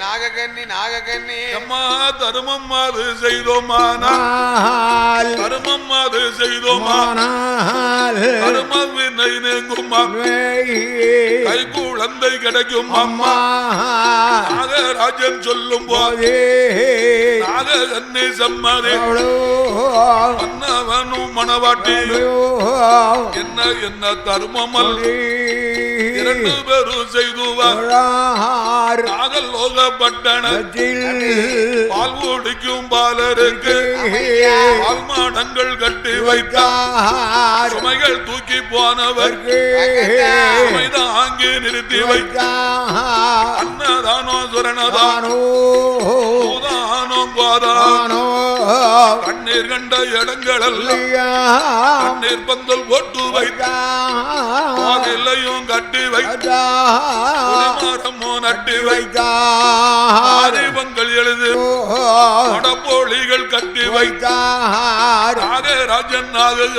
நாகக்கண்ணி நாகக்கண்ணி அம்மா தருமம் அது செய்தோமானா மால் தருமம் அது செய்தோமா மானால் தருமம் வினை நீங்குமா கை குழந்தை கிடைக்கும் அம்மா. நாகராஜன் சொல்லும் போது. நாககன்னி சம்மதி மன்னவனும் மணவாட்டி என்ன என்ன தருமமல் இரண்டு பேரும் செய்துவார். நாகலோக பட்டண பால் குடிக்கும் பாலருக்கு பால் மாடங்கள் கட்டி வைத்தார். சுமைகள் தூக்கி போனவர் சுமைதான் அங்கே நிறுத்தி வைத்தார். அன்னதானோ சுரணதானோ பூதானோ கண்ணீர் கண்ட இடங்களெல்லாம் கண்ணீர் பந்தல் போட்டு வைத்தார். பாதிலையும் கட்டி மரமோ நட்டி வைத்தார் அறிவங்கள் எழுது படப்போலிகள் கட்டி வைத்தார் நாகராஜன் நாகன்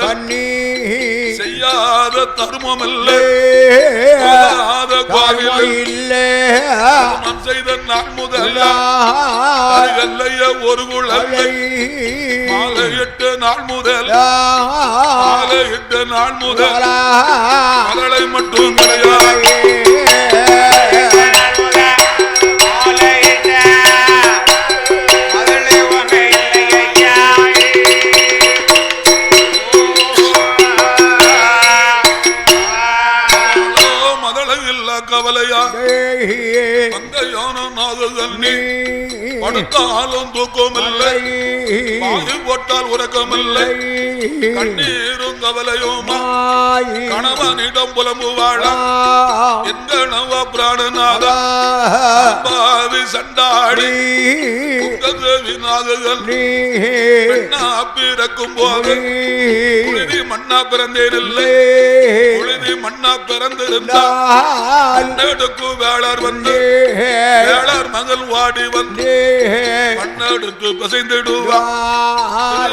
செய்யாத தர்மம் இல்லை கோவில் நாம் செய்த நாள் முதல்ல அருகல்லைய ஒரு குழந்தை. எட்டு நாள் முதல். எட்டு நாள் முதல். மகளை மட்டும் கிடையாது கவலையா? மங்கையான நாககன்னி படுத்தாலும் தூக்கமில்லை. போட்டால் உறக்கமில்லை. கண்ணீரும் கவலையுமா கணவனிடம் புலம்புவாழ எங்கனவ பிராணநாதா? பாவி சண்டாடி பிறக்கும் போது புழுதி மண்ணா பிறந்தேன் இல்லை புழுதி மண்ணா பிறந்திருந்தா மண்ணெடுக்கு வேளார் வந்து வேளார் மகள் வாடி வந்து மண்ணெடுத்து பசைந்திடுவா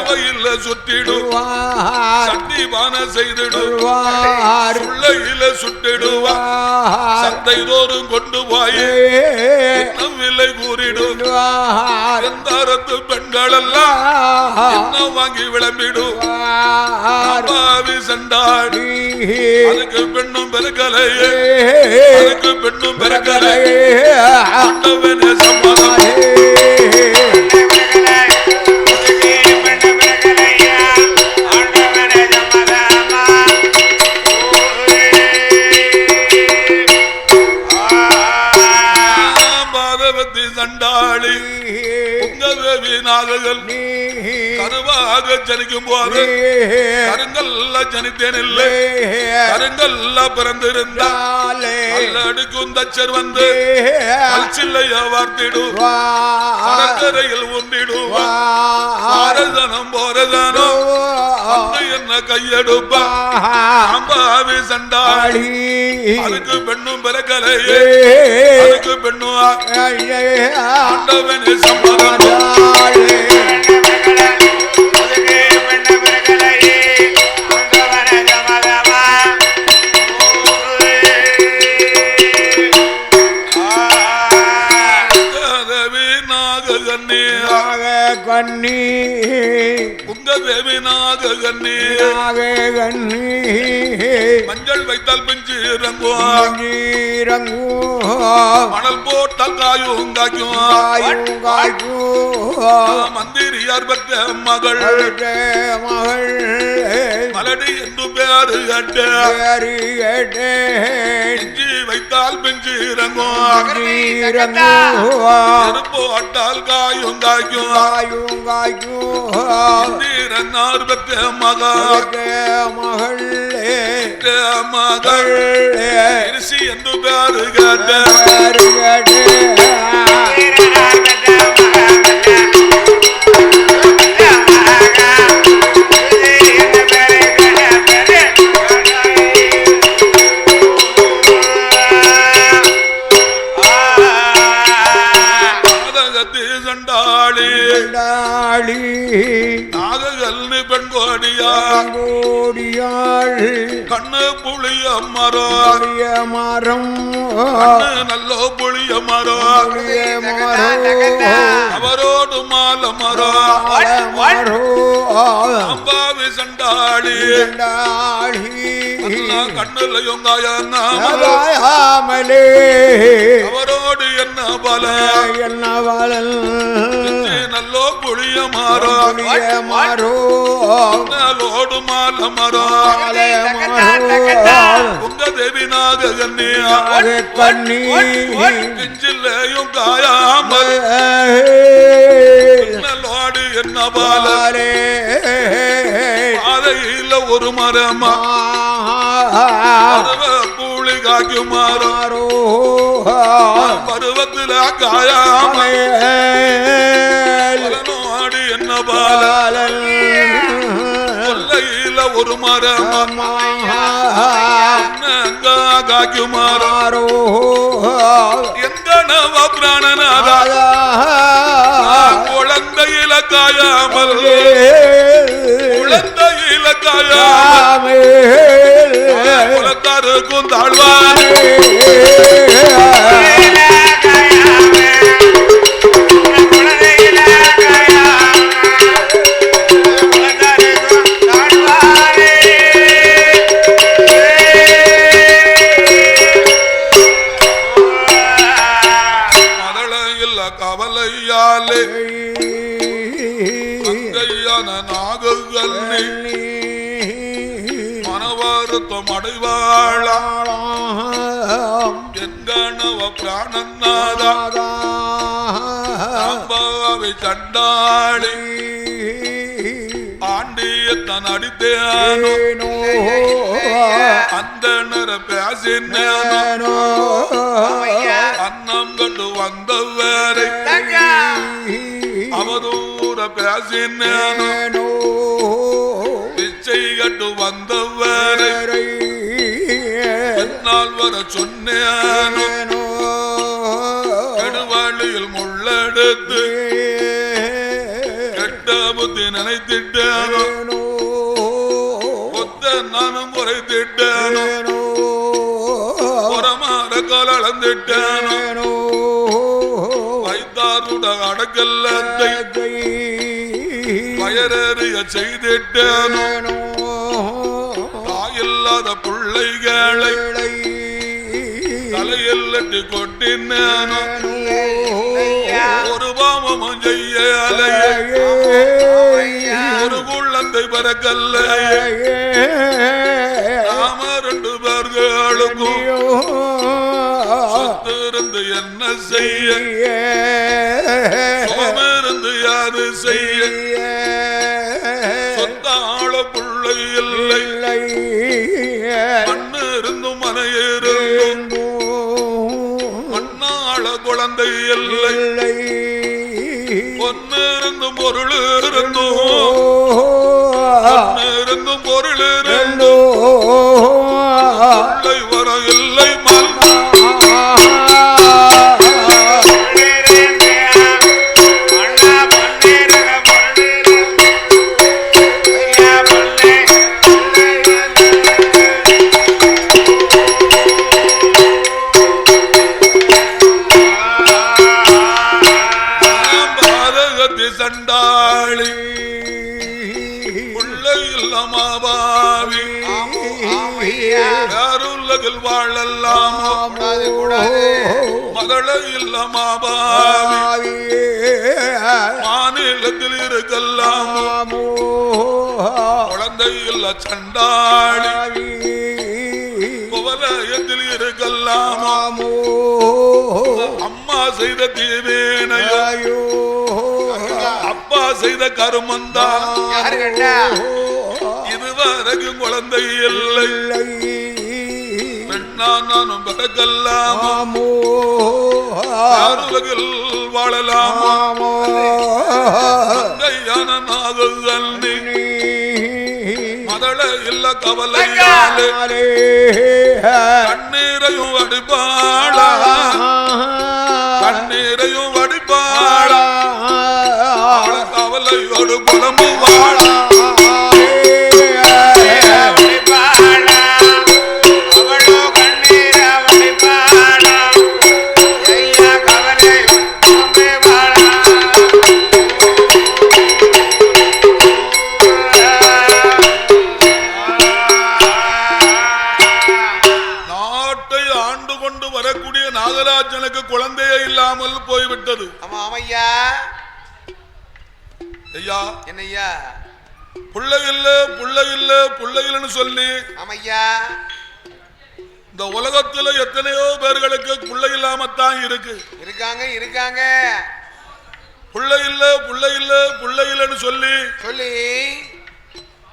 வயில சுட்டிடுவா சட்டி பான செய்திடுவா உள்ளையில சுட்டிடுவா சந்தை தோறும் கொண்டு போய் விலை கூறிடுவா எந்தாரத்து பெண்கள் எல்லாம் என்ன வாங்கி விளம்பிடுவா பாவி சண்டாடி அதுக்கு பெண்ணும் பெருக்கலையே. அதுக்கு பெண்ணும் பெருக்கலை ஆண்டவனே ஜனித்தேன் இல்லை கருங்கல்ல பிறந்திருந்தா. கல்லடிக்கும் தச்சர் வந்து கல்சில்லைய வார்த்திடுவா கடற்கரையில் உண்டிடுவா பாரதனம் போரதனோ வந்து என்ன கையெடுப்பா? அம்பாவி சண்டாளி அதுக்கு பெண்ணும் பிறக்கலையே. அதுக்கு பெண்ணும் ஆண்டவனே சம்மதம். கண்ணி. உங்க தேவி நாககன்னி கண்ணி. மஞ்சள் வைத்தால் பிஞ்சு இறங்குவான் ரங்கு மணல் போட்டால் காயும் காய்க்கும். காயும் காய்க்கும். மந்திரியார் பெற்ற மகள்? மகள்? மலடி என்று பேரு கட்ட பேரு வைத்தால் பிஞ்சு இறங்கும். அட்டால் காயும் காய்க்கும். காயும் காய்க்கும். மந்திரனார் பெற்ற மகள். மகள். மகள். இருசி என்று பேரு கேட்ட. மரம் ஆரிய மரம் நல்ல புளிய மரம் ஆரிய மரம் அவரோடு மால மரம் மரோ அம்பாவி சண்டாளி. டாளி கண்ணுலையும் காயன்னா அதாயாமலே அவரோடு என்ன பல என்ன வளல் நல்லோ மரோ நல்லோடு மால உங்க தேவி நாககன்னியா ஆக கண்ணி. நெஞ்சிலையும் காயாமல். நல்லோடு என்ன பால பாலே பாதையில ஒரு மரமா? பருவ கூலி காக்கும் மரம் பருவத்துல காயாமல் பலனோடு என்ன பால? கொல்லையில ஒரு மரம். அங்க காக்கும் மரம் எந்த நவ பிராணநாதா குழந்தையில காயாமல் குழந்தையில காயாமல் குலத்தாருக்கும் தாழ்வான் கவலையாலே. அடைவாளா எங்கனவ பிராணநாதா. அம்பாவை சண்டாளி ஆண்டியத்தன் அடித்தேனோ. அந்த நிற பேசினேனோ. அன்னம் கண்டு வந்தவரை. அவதூற பேசினேனோ. பிச்சை கண்டு வந்தவரை. பின்னால் வர சொன்னேனோ. நெடுவாளியில் முள்ளெடுத்து கெட்ட புத்தி நினைத்திட்டேனோ. ஒத்த நானும் குறைத்திட்டேனோ புறமாற கலந்திட்டேனோ வைத்தாருட அடக்கல்லத்தை வயறறிய செய்திட்டேனோ. தாயில்லாத பிள்ளைகளை தலையெல்லட்டு கொட்டினேனோ? ஒரு பாமமும் செய்ய அலைய ஒரு குள்ளந்தை பறக்கல்ல நாம ரெண்டு பேர்களுக்கும் சொத்து இருந்து என்ன செய்ய? சோமிருந்து யாரு செய்ய? சொத்தாள பிள்ளை இல்லை. மண்ணு இருந்தும் மனையிருந்தும் குழந்தை இல்லை. பொண்ணு இருந்தும் பொருள் இருந்தும் பொண்ணு இருந்தும் பொருள் இருந்தும் இல்லமாபாவி. மாநிலத்தில் இருக்கல்லாமோ குழந்தை இல்ல சண்டாளி குவலயத்தில் இருக்கல்லாமோ அம்மா செய்த தீவேனையோ அப்பா செய்த கருமந்தான் இதுவரைக்கும் குழந்தை இல்லை. நானும் பகல்லாமோ உலகில் வாழலாமோ? மதள இல்ல கவலையாலே கண்ணீரையும் வடிபாளா கண்ணீரையும் வடிபாளா கவலையோடு குழம்பு வாழா ஆண்டு கொண்டு வரக்கூடிய நாகராஜனுக்கு குழந்தையே இல்லாமல் போய்விட்டது. ஆமா ஆமையா. ஐயா. என்னய்யா புள்ளை இல்ல புள்ளை இல்ல புள்ளை இல்லைன்னு சொல்லி ஆமையா. இந்த உலகத்துல எத்தனையோ பேர்களுக்கு புள்ளை இல்லாமத்தான் இருக்கு. இருக்காங்க இருக்காங்க. புள்ளை இல்ல புள்ளை இல்ல புள்ளை இல்லைன்னு சொல்லி சொல்லி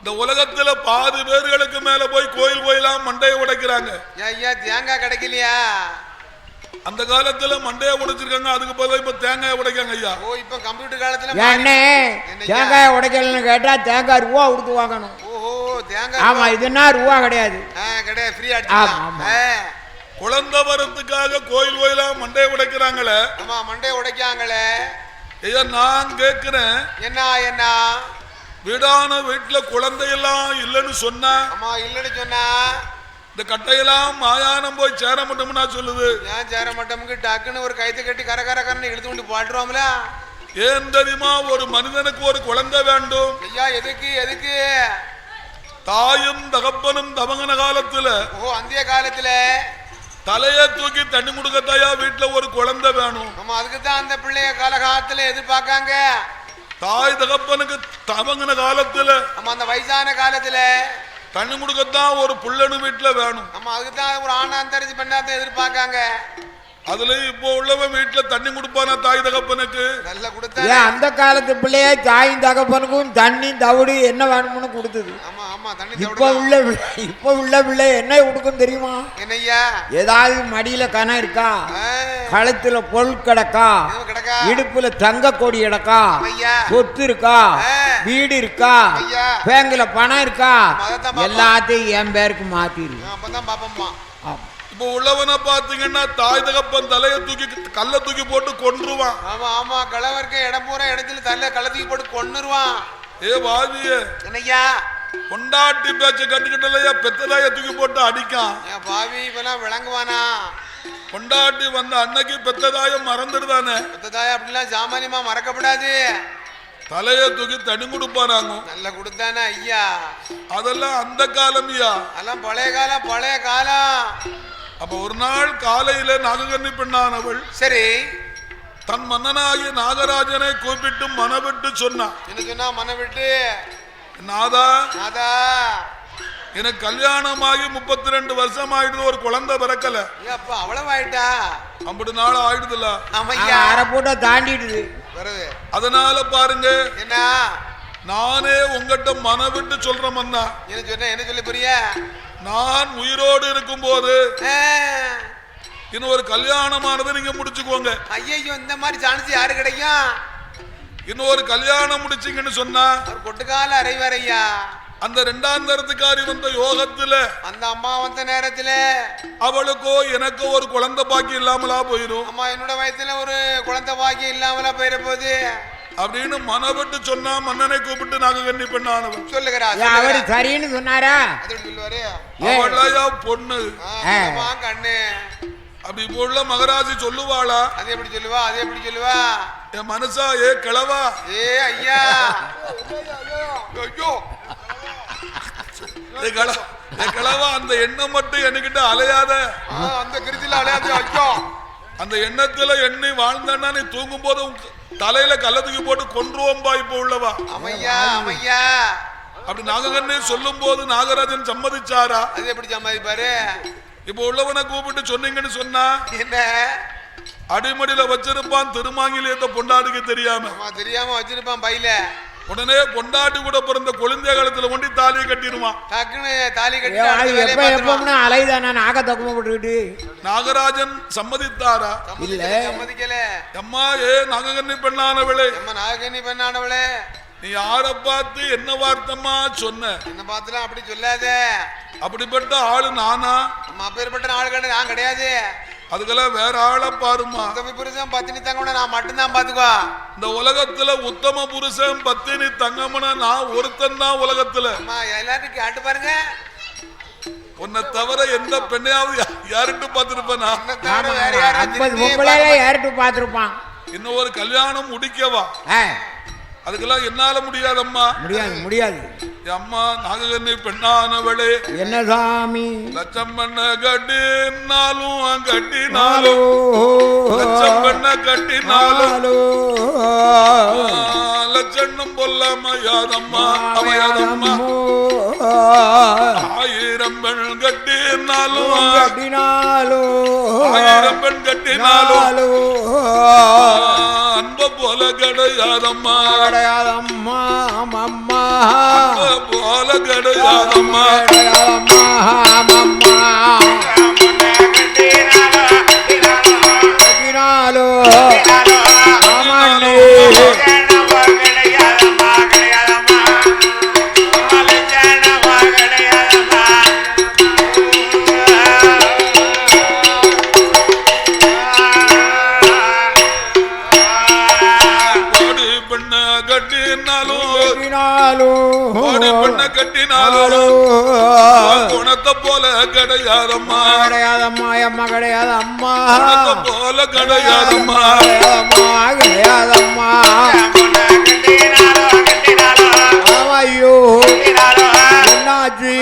இந்த உலகத்துல பாதி பேர்களுக்கு மேல போய் கோயில் கோயிலாம் மண்டையை உடைக்கிறாங்க. ஏன் ஐயா தேங்காய் கிடைக்கலையா? அந்த காலத்துல மண்டையை உடைச்சிருக்காங்க அதுக்கு பதிலா இப்ப தேங்காய் உடைக்காங்க ஐயா. ஓ இப்ப கம்ப்யூட்டர் காலத்துல என்னய்யா? தேங்காய் உடைக்கலன்னு கேட்டா தேங்காய் ரூபா கொடுத்து வாங்கணும். ஓஹோ தேங்காய் ஆமா இதுன்னா ரூபா கிடையாது. ஆ, கிடையாது ஃப்ரீ ஆமா, அடிச்சுக்கலாம். ஆமா. ஆ, குழந்தை வரத்துக்காக கோயில் கோயிலா மண்டையை உடைக்கிறாங்களே. ஆமா மண்டை உடைக்காங்களே ஐயா நான் கேக்குறேன். என்ன என்ன? வீடான வீட்டுல குழந்தையெல்லாம் இல்லைன்னு சொன்னா. அம்மா இல்லைன்னு சொன்னா. இந்த கட்டையெல்லாம் மாயானம் போய் சேர மட்டும்னா சொல்லுது. ஏன் சேர மட்டமுக்கு டக்குன்னு ஒரு கைத்து கட்டி கர கர கரன்னு இழுத்து கொண்டு பாட்டுருவோம்ல ஏன் தெரியுமா ஒரு மனிதனுக்கு ஒரு குழந்தை வேண்டும். ஐயா எதுக்கு எதுக்கு? தாயும் தகப்பனும் தவங்கின காலத்துல ஓ அந்த காலத்துல. தலையை தூக்கி தண்ணி முடுக்கத்தாயா வீட்டுல ஒரு குழந்தை வேணும். நம்ம அதுக்கு தான் அந்த பிள்ளைய காலகாலத்துல எதிர்பார்க்காங்க. தாய் தகப்பனுக்கு தவங்கின காலத்துல நம்ம அந்த வயசான காலத்துல தண்ணி முடுக்கத்தான் ஒரு புள்ளனு வீட்டுல வேணும். நம்ம அதுக்கு தான் ஒரு ஆணா அந்தரிச்சு பெண்ணாத்த எதிர்பார்க்காங்க. அதுல இப்போ உள்ளவன் வீட்டுல தண்ணி கொடுப்பானா தாய் தகப்பனுக்கு? நல்லா கொடுத்தா ஏன் அந்த காலத்து பிள்ளைய தாயும் தகப்பனுக்கும் தண்ணி தவிடு என்ன வேணும்னு கொடுத்தது? ஆமா ஆமா தண்ணி இப்ப. உள்ள இப்ப உள்ள பிள்ளை என்ன கொடுக்கும் தெரியுமா? என்னய்யா? ஏதாவது மடியில கணம் இருக்கா? கழுத்துல பொருள் கிடக்கா? இடுப்புல தங்க கொடி கிடக்கா? ஐயா. சொத்து இருக்கா. வீடு இருக்கா? ஐயா. பேங்க்ல பணம் இருக்கா. எல்லாத்தையும் என் பேருக்கு மாத்திரு. ஆ, அப்பதான் பாப்போம்மா. ஆமா. இப்போ உள்ளவனை பாத்தீங்கன்னா தாய் தகப்பன் தலையை தூக்கி கல்ல தூக்கி போட்டு கொன்றுவான். ஆமா ஆமா கலவர்க்க இடம் பூரா இடத்துல தள்ள கள்ளத்துக்கு போட்டு கொன்னுருவான். ஏ வாதியே என்னய்யா பொண்டாட்டி பேச்ச கட்டுக்கிட்டலையா பெத்ததாய தூக்கி போட்டு அடிக்கான். என் பாவி இப்பெல்லாம் விளங்குவானா? பொண்டாட்டி வந்த அன்னைக்கு பெத்ததாய மறந்துடுதானே? புத்ததாய அப்படிலாம் சாமானியமா மறக்கப்படாது. தலைய தூக்கி தண்ணி கொடுப்பானாங்க. நல்லா கொடுத்தானே ஐயா. அதெல்லாம் அந்த காலமியா. அதெல்லாம் பழைய காலம் பழைய காலம். அப்ப ஒரு நாள் காலையில நாககன்னி பெண்ணானவள் சரி. தன் மன்னனாகிய நாகராஜனை கூப்பிட்டு மனவிட்டு சொன்னான் என்ன சொன்னா மன விட்டு நாதா நாதா. எனக்கு கல்யாணமாகி முப்பத்தி ரெண்டு வருஷம் ஆயிடுது ஒரு குழந்தை பிறக்கல. அப்பா அவ்வளவு ஆயிட்டா அப்படி நாள் ஆயிடுதுல அரை பூட்டை தாண்டிடுது. வருது. அதனால பாருங்க என்ன? நானே உங்ககிட்ட மனவிட்டு சொல்றேன் மன்னா. என்ன சொன்ன? என்ன சொல்லி புரிய நான் உயிரோடு இருக்கும்போது இன்னும் ஒரு கல்யாணமானது நீங்க முடிச்சுக்கோங்க. ஐயோ இந்த மாதிரி சான்ஸ் யாரு கிடைக்கும் ஒரு கல்யாணம் முடிச்சீங்கன்னு சொன்னா கொட்டுக்கால அறைவார் ஐயா அந்த ரெண்டாம் தரத்துக்காரி வந்த யோகத்துல அந்த அம்மா வந்த நேரத்துல? அவளுக்கோ எனக்கோ ஒரு குழந்தை பாக்கி இல்லாமலா போயிடும் அம்மா என்னோட வயசுல ஒரு குழந்தை பாக்கியம் இல்லாமலா போயிட போகுது அப்படின்னு மனவிட்டு சொன்னா மன்னனை கூப்பிட்டு நாங்க கண்ணி பெண்ணானவன் சொல்லுகிறா ஏன் அவரு சொல்லுகிறா. சரின்னு சொன்னாரா? அவளையா பொண்ணு. கண்ணு? அப்படி இப்போ உள்ள மகராசி சொல்லுவாளா? அது எப்படி சொல்லுவா? அது எப்படி சொல்லுவா? என் மனசா ஏ கிழவா? ஏ ஐயா. ஐயோ. கிழவா அந்த எண்ணம் மட்டும் என்கிட்ட அலையாத. அந்த கிருத்தில அலையாது ஐயோ. அந்த எண்ணத்துல எண்ணி வாழ்ந்தன்னா நீ தூங்கும் போது தலையில கள்ள தூக்கி போட்டு கொன்றுவோம்பா இப்போ உள்ளவா? அமையா அமையா. அப்படி நாககண்ணே சொல்லும் போது நாகராஜன் சம்மதிச்சாரா? அது எப்படி சம்பாதிப்பாரு இப்போ உள்ளவனை கூப்பிட்டு சொன்னீங்கன்னு சொன்னா என்ன? அடிமடியில வச்சிருப்பான் திருமாங்கிலியத்தை பொண்டாடிக்கு தெரியாம. அம்மா தெரியாம வச்சிருப்பான் பையில. உடனே பொண்டாட்டி கூட பிறந்த குழந்தை காலத்துல கொண்டு தாலியை கட்டிடுவான் டக்குன்னு தாலி கட்டி அலைதானே நாக தக்கும போட்டுக்கிட்டு. நாகராஜன் சம்மதித்தாரா? சம்மதிக்கல, இல்ல. சம்மதிக்கல அம்மா ஏ நாககண்ணி பெண்ணானவளே. நம்ம நாகனி பெண்ணானவளே. நீ யார பார்த்து என்ன வார்த்தம்மா சொன்ன? என்ன பார்த்துலாம் அப்படி சொல்லாத. அப்படிப்பட்ட ஆளு நானா? நம்ம அப்பேற்பட்ட ஆள் நான் கிடையாது. அதுக்கெல்லாம் வேற ஆளை பாருமா உத்தமி புருஷன் பத்தினி தங்கம்னா நான் மட்டும்தான் பாத்துக்கோ இந்த உலகத்துல உத்தம புருஷன் பத்தினி தங்கம்னா நான் ஒருத்தன் தான் உலகத்துல. அம்மா எல்லாரும் கேட்டு பாருங்க. உன்னை தவிர எந்த பெண்ணையாவது யாருட்டு பார்த்திருப்பேனா? யார்கிட்ட பார்த்துருப்பான்? இன்னும் ஒரு கல்யாணம் முடிக்கவா? அதுக்கெல்லாம் என்னால முடியாதம்மா. முடியாது முடியாது. அம்மா நாககன்னி பெண்ணானவளே. என்ன சாமி? லட்சம் பண்ண கட்டினாலும் கட்டினாலும். லட்சம் பண்ண கட்டினாலும். நாலோ. லட்சண்ணும் பொல்லாம யாதம்மா அவயாதம்மா ஆயிரம் பெண் கட்டினாலும். கட்டினாலோ. ஆயிரம் பெண் கட்டினாலும். அன்ப போல கிடையாதம்மா. கிடையாதம்மா அம்மா. அன்ப குணத்தை போல கிடையாதம்மா. கிடையாதம்மா அம்மா கிடையாதம்மா. குணத்தை போல கிடையாதம்மா. கிடையாதம்மா கிடையாதம்மா. ஐயோ. என்னாச்சு?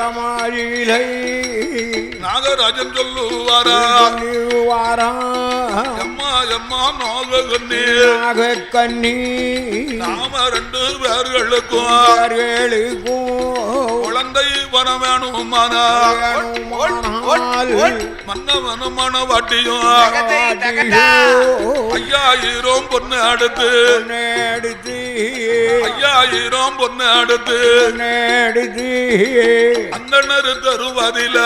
இடமாயிலை நாகராஜன் சொல்லுவாரா? வாரம் எம்மா எம்மா நாககன்னி கண்ணி. நாம ரெண்டு பேர்களுக்கும். குழந்தை வர வேணுமானா மன்னவனு மனவாட்டியும். ஐயாயிரம் பொண்ணு அடுத்து. ஐயாயிரம் பொண்ணு அடுத்து. அந்தனர் தருவதில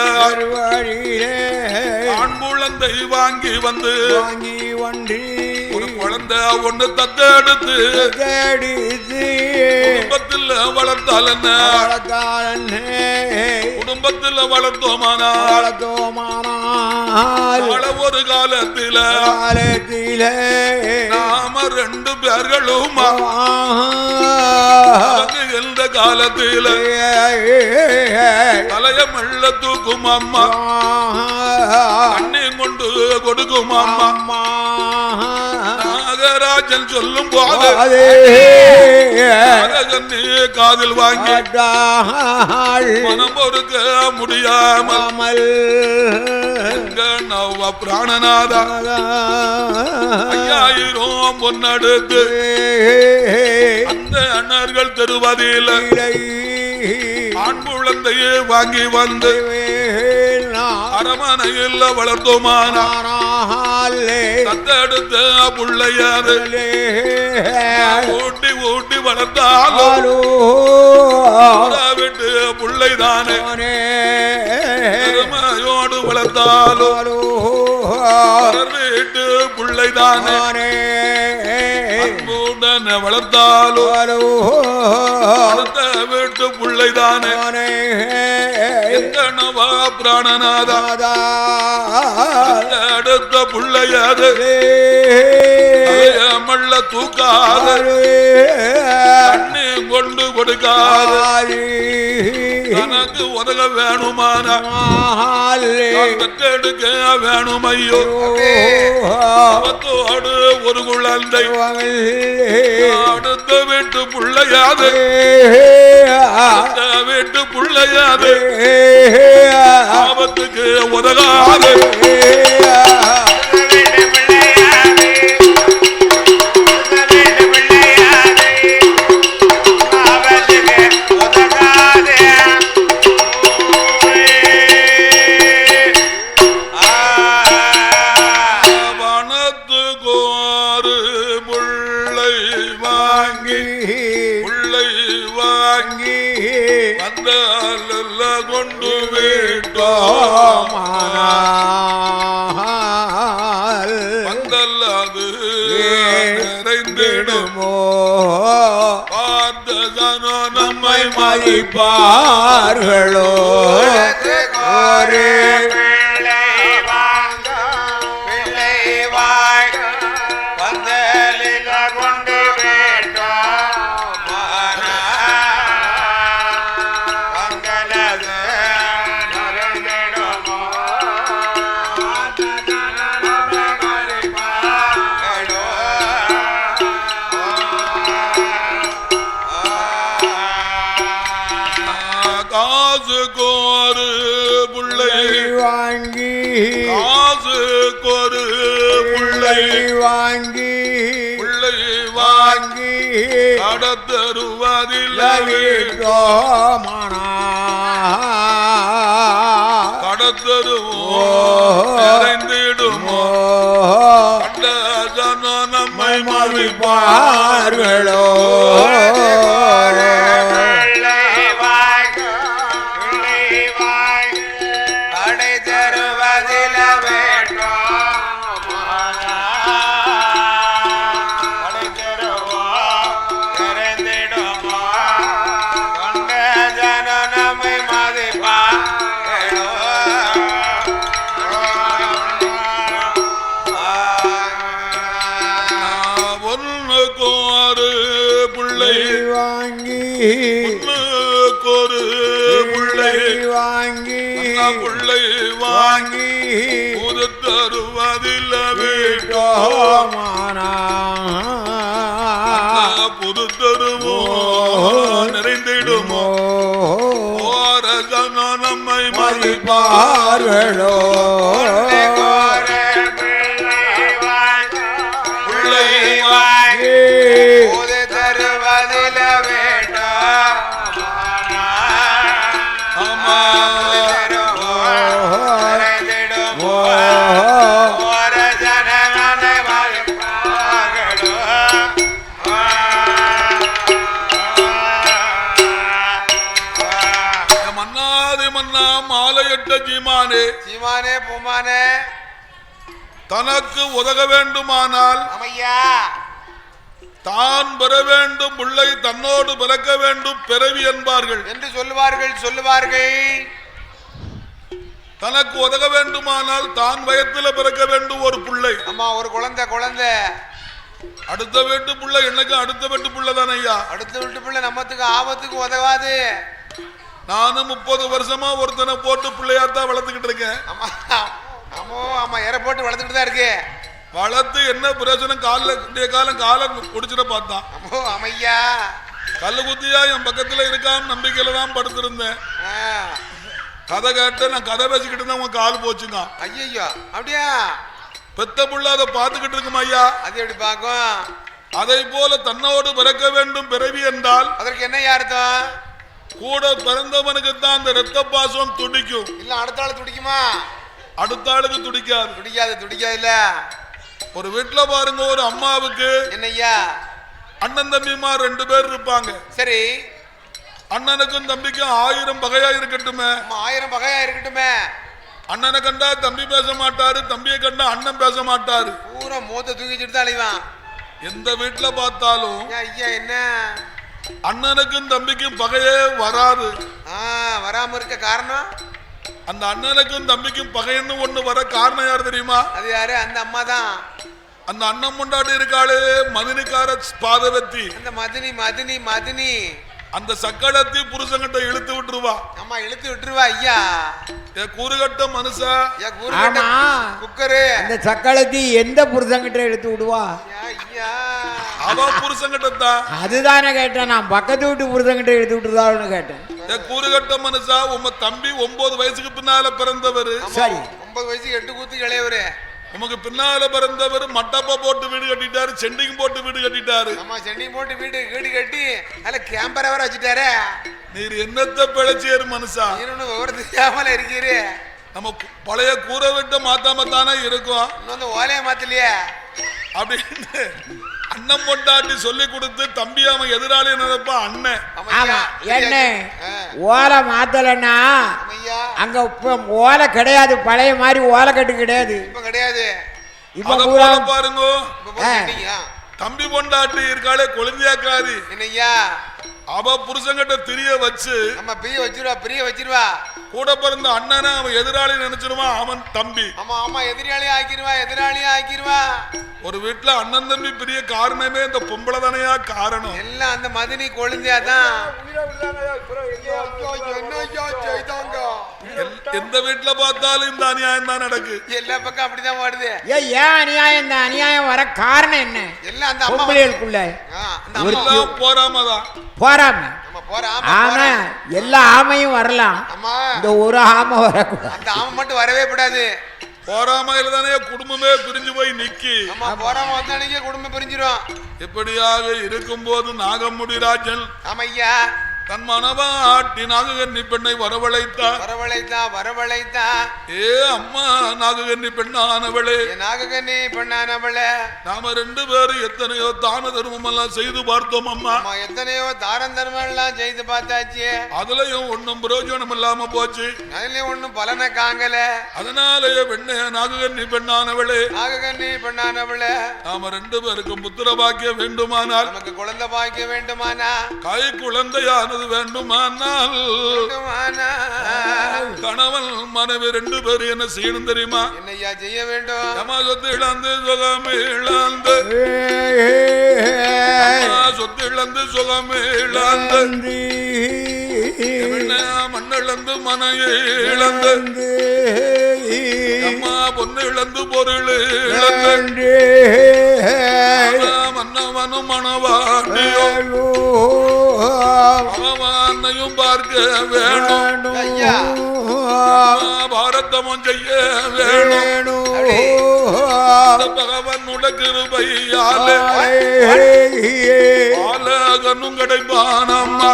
ஆண் குழந்தை வாங்கி வந்து. வாங்கி வண்டி குழந்தை ஒண்ணு தத்தெடுத்து தேடிதி குடும்பத்தில் வளர்த்தால் என்ன? குடும்பத்தில் வளர்த்தோமானா வளர்த்தோமானால் நாள ஒரு காலத்தில காலத்திலே நாம ரெண்டு பேர்களும் எந்த காலத்தில? தலைய மெல்ல தூக்கும் அம்மா தண்ணி கொண்டு கொடுக்கும் அம்மா. நாகராஜன் சொல்லும் போது காதில் வாங்கி மனம் பொறுக்க முடியாமல் பிராணநாதா? ஐயாயிரம் பொன்னடுத்து அந்த அண்ணர்கள் தெருவதில் ஆண் குழந்தையை வாங்கி வந்து அரமனையில் வளர்த்தோமானா? தத்தெடுத்த புள்ளையாரு. ஊட்டி ஊட்டி வளர்த்தாலும் விட்டு புள்ளைதானே. பெருமையோடு வளர்த்தாலும் வீட்டு புள்ளைதானே. அன்புடன் வளர்த்தாலும் அடுத்த வீட்டு புள்ளைதானே. எங்க நவா பிராணநாதா அடுத்த புள்ளையாது மல்ல தூக்காத தண்ணி கொண்டு கொடுக்காத. தனக்கு உதக வேணுமான? பெற்றெடுக்க வேணும் ஐயோ அவத்தோடு ஒரு குழந்தை. அடுத்த வீட்டு புள்ளையாது. வீட்டு புள்ளையாது. ஆபத்துக்கு உதகாது. கொண்டு விட்டோமானால் வந்தல் அது நிறைந்திடுமோ? பார்த்ததனோ நம்மை மதிப்பார்களோ? ஒரே காசு கோரு பிள்ளை. வாங்கி. காசு கோரு பிள்ளை. வாங்கி. பிள்ளை வாங்கி. கடத்தருவதில்லை. வீட்டோமானா கடத்தருவோ. நிறைந்திடுமோ. நம்மை மதிப்பா பிள்ளை. வாங்கி கோரு பிள்ளை. வாங்கி பிள்ளை வாங்கி வாங்கி. புது தருவதில்லை வீட்டோமானா புது தருவோ. நிறைந்திடுமோ. நம்மை மதிப்பா மதிப்பார்களோ. ஜீமானே சீமானே பூமானே. தனக்கு உதக வேண்டுமானால் அமையா தான் பெற வேண்டும் பிள்ளை தன்னோடு பிறக்க வேண்டும் பிறவி என்பார்கள். என்று சொல்லுவார்கள் சொல்லுவார்கள். தனக்கு உதக வேண்டுமானால் தான் வயத்துல பிறக்க வேண்டும் ஒரு பிள்ளை. அம்மா ஒரு குழந்தை குழந்தை. அடுத்த வீட்டு பிள்ளை என்னைக்கும் அடுத்த வீட்டு பிள்ளை தானே ஐயா அடுத்த வீட்டு பிள்ளை நம்மத்துக்கு ஆபத்துக்கு உதவாது. நானும் முப்பது வருஷமா ஒருத்தனை போட்டு பிள்ளையாத்தான் வளர்த்துக்கிட்டு இருக்கேன். அம்மா அம்மோ அம்மா இற போட்டு வளர்த்துக்கிட்டு தான் இருக்கு. வளர்த்து என்ன பிரயோஜனம்? காலில் காலம் காலம் குடிச்சிட பார்த்தான். அம்மோ அமையா. கல்லு குத்தியா என் பக்கத்துல இருக்கான்னு நம்பிக்கையில தான் படுத்திருந்தேன். கதை கேட்டு நான் கதை பேசிக்கிட்டு இருந்தேன் உங்க கால் போச்சுங்க. ஐயையோ அப்படியா? பெத்த புள்ள அதை பார்த்துக்கிட்டு இருக்குமா ஐயா? அது எப்படி பார்க்கும்? அதை போல தன்னோடு பிறக்க வேண்டும் பிறவி என்றால்? அதற்கு என்ன அர்த்தம்? கூட பிறந்தவனுக்கு தான் அந்த ரத்த பாசம் துடிக்கும். இல்ல அடுத்த ஆள் துடிக்குமா? அடுத்த ஆளுக்கு துடிக்காது. துடிக்காது துடிக்காது இல்ல ஒரு வீட்டுல பாருங்க ஒரு அம்மாவுக்கு என்னய்யா அண்ணன் தம்பிமா ரெண்டு பேர் இருப்பாங்க. சரி. அண்ணனுக்கும் தம்பிக்கும் ஆயிரம் பகையா இருக்கட்டுமே. ஆயிரம் பகையா இருக்கட்டுமே. அண்ணனை கண்டா தம்பி பேச மாட்டாரு தம்பியை கண்டா அண்ணன் பேச மாட்டாரு. பூரா மூத்த தூக்கிச்சுட்டு தான் அழிவான் எந்த வீட்டுல பார்த்தாலும் ஐயா என்ன? அண்ணனுக்கும் தம்பிக்கும் பகையே வராது. வராம இருக்க காரணம்? அந்த அண்ணனுக்கும் தம்பிக்கும் பகைன்னு ஒண்ணு வர காரணம் யார் தெரியுமா? அது யாரு? அந்த அம்மா தான். அந்த அண்ணன் முண்டாட்டி இருக்காளே மதினிக்கார பாதவத்தி. அந்த மதினி மதினி மதினி. அந்த சக்கடத்தி புருஷங்கிட்ட இழுத்து விட்டுருவா. அம்மா இழுத்து விட்டுருவா ஐயா. ஏ கூறுகட்ட மனுஷா? ஐயா கூறுகட்ட. குக்கரு. அந்த சக்களத்தி எந்த புருஷங்கிட்ட எடுத்து விடுவா? ஐயா, அவ புருஷங்கிட்ட தான் அதுதானே கேட்டேன். நான் பக்கத்து வீட்டு புருஷங்கிட்ட எடுத்து விட்டுருதான்னு கேட்டேன். ஏ கூறுகட்ட மனுஷா உம்ம தம்பி ஒன்பது வயசுக்கு பின்னால பிறந்தவர். சரி. ஒன்பது வயசுக்கு எட்டு கூத்து இளையவரு. உமக்கு பின்னால பிறந்தவர் மட்டப்பா போட்டு வீடு கட்டிட்டாரு செண்டிங் போட்டு வீடு கட்டிட்டாரு. நம்ம சென்னை போட்டு வீடு வீடு கட்டி அதுல கேம்பரை வர வச்சுட்டாரு. நீர் என்னத்த பிழைச்சியர் மனுஷா? இன்னொன்னு விவரம் தெரியாமல இருக்கீரு. நம்ம பழைய கூரை விட்டு மாத்தாம தானே இருக்கோம். வந்து ஓலைய மாத்தலையே. அப்படின்னு அண்ணன் பொண்டாட்டி சொல்லி கொடுத்து தம்பி அவன் எதிராளி நினைப்பா அண்ணன்? ஆமா என்ன? ஓலை மாத்தலைன்னா அங்க இப்ப ஓலை கிடையாது பழைய மாதிரி ஓலை கட்டு கிடையாது. இப்ப கிடையாது. இப்ப பாருங்க. தம்பி பொண்டாட்டி இருக்காளே கொழுந்தியாக்காரி. என்னய்யா? அவ புருஷங்கிட்ட திரிய வச்சு நம்ம பிரிய வச்சிருவா பிரிய வச்சிருவா. கூட பிறந்த அண்ணனை அவன் எதிராளி நினைச்சிருவான் அவன் தம்பி. ஆமா ஆமா எதிராளியா ஆக்கிருவா எதிராளியா ஆக்கிருவா. ஒரு வீட்டுல அண்ணன் தம்பி பிரிய காரணமே இந்த பொம்பளை தானையா காரணம். எல்லாம் அந்த மதினி கொழுந்தியா தான் எந்த வீட்டுல பார்த்தாலும் இந்த அநியாயம் தான் நடக்கு. எல்லா பக்கம் அப்படிதான் ஓடுது. ஏ ஏன் அநியாயம்? இந்த அநியாயம் வர காரணம் என்ன? எல்லாம் அந்த அம்மா பொம்பளைகளுக்குள்ள. எல்லாம் போறாமதான். போறாம? நம்ம போற ஆமா ஆனா போறோம். எல்லா ஆமையும் வரலாம். அம்மா. இந்த ஒரு ஆமை வரக்கூடாது. அந்த ஆமை மட்டும் வரவே கூடாது. போறாமையில தானே குடும்பமே பிரிஞ்சு போய் நிக்கி. போறாம வந்தானிக்கே குடும்பம் பிரிஞ்சிரும். எப்படியாக இருக்கும்போது நாகமுடிராஜன் ஆமா ஐயா தன் மனவாட்டி நாககன்னி பெண்ணை வரவழைத்தார் வரவழைத்தா வரவழைத்தா. ஏ அம்மா நாககன்னி பெண்ணானவளே. நாககன்னி பண்ணானவள. நாம ரெண்டு பேரும் எத்தனையோ தான தர்மம் எல்லாம் செய்து பார்த்தோம் அம்மா. எத்தனையோ தாரம் தர்மம் எல்லாம் செய்து பார்த்தாச்சு. அதுலயும் ஒண்ணும் பிரயோஜனம் இல்லாம போச்சு. அதுலயும் ஒண்ணும் பலனை காங்கல. அதனாலேயே பெண்ணே நாககன்னி பெண்ணானவளே. நாககன்னி பண்ணானவள. நாம ரெண்டு பேருக்கும் புத்திர பாக்கியம் வேண்டுமானால். நமக்கு குழந்தை பாய்க்க வேண்டுமானா? கை குழந்தையானது வேண்டுமானால் வேண்டுமானா கணவன் மனைவி ரெண்டு பேரும் என்ன செய்யணும் தெரியுமா? என்னய்யா செய்ய வேண்டும்? அம்மா சொத்து இழந்து சுகம் இழந்து. சொத்து இழந்து சுகம் இழந்து. மண்ணிழந்து மனையை இழந்து. அம்மா பொண்ணு இழந்து பொருள் இழந்து. மன்னவனும் மணவாட்டியோ அவனையும் பார்க்க வேணும். பாரதமும் செய்ய வேணும். அந்த பகவன் உலகிருபையாலே பாலகனும் கிடைப்பான் அம்மா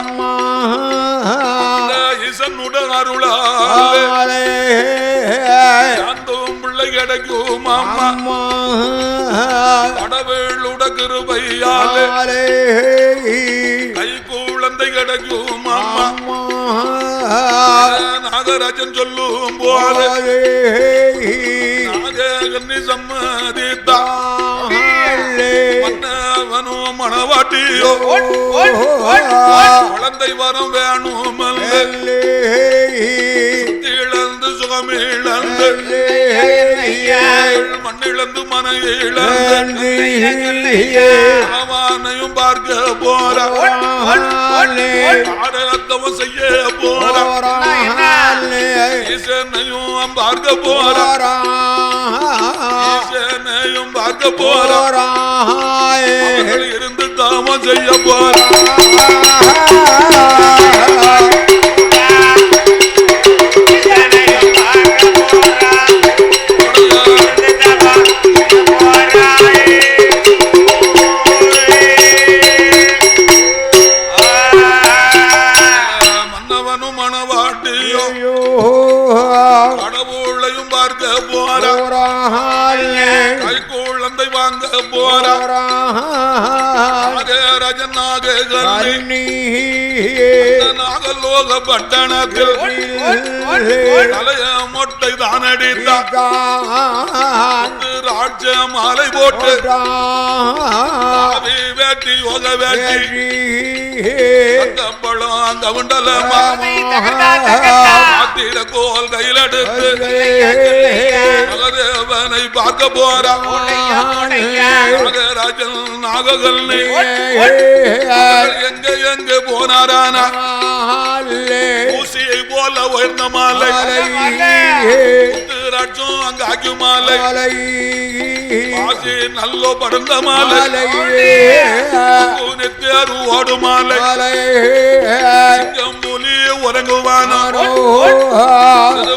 அந்த ஈசனுடன் அருளாலே சாந்தவும் பிள்ளை கிடைக்கும் அம்மா. கடவுளுட கிருபையாலே கிடைக்கும் நாகராஜன் சொல்லும் போது நாககன்னி சம்மதித்தான் மன்னவனும் மணவாட்டியோ. குழந்தை வரம் வேணும் சுகமிழந்து மண்ணிழந்து மன இழந்து அவனையும் பார்க்க போற. ஆரத்தவம் செய்ய போற. ஈசனையும் பார்க்க போற. ஈசனையும் பார்க்க போற. இருந்து தாமம் செய்ய போற. நாககன்னி நாகலோக பட்டணத்தில் தலைய மொட்டை தான் அடித்தான் ராட்ச மாலை போட்டு வேட்டி யோக வேட்டி. தங்கப்பழம் அந்த உண்டலமா கோல் கையில் எடுத்து மகதேவனை பார்க்க போறான் நாககல்லி எங்க எங்க போனாரானா? போல உயர்ந்த மாலை. ராட்சம் அங்க ஆக்கி மாலை. நல்லோ படந்த மாலை. நெத்தியாரு ஓடு மாலை. புலி உறங்குவானா?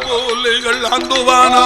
புலிகள் அந்துவானா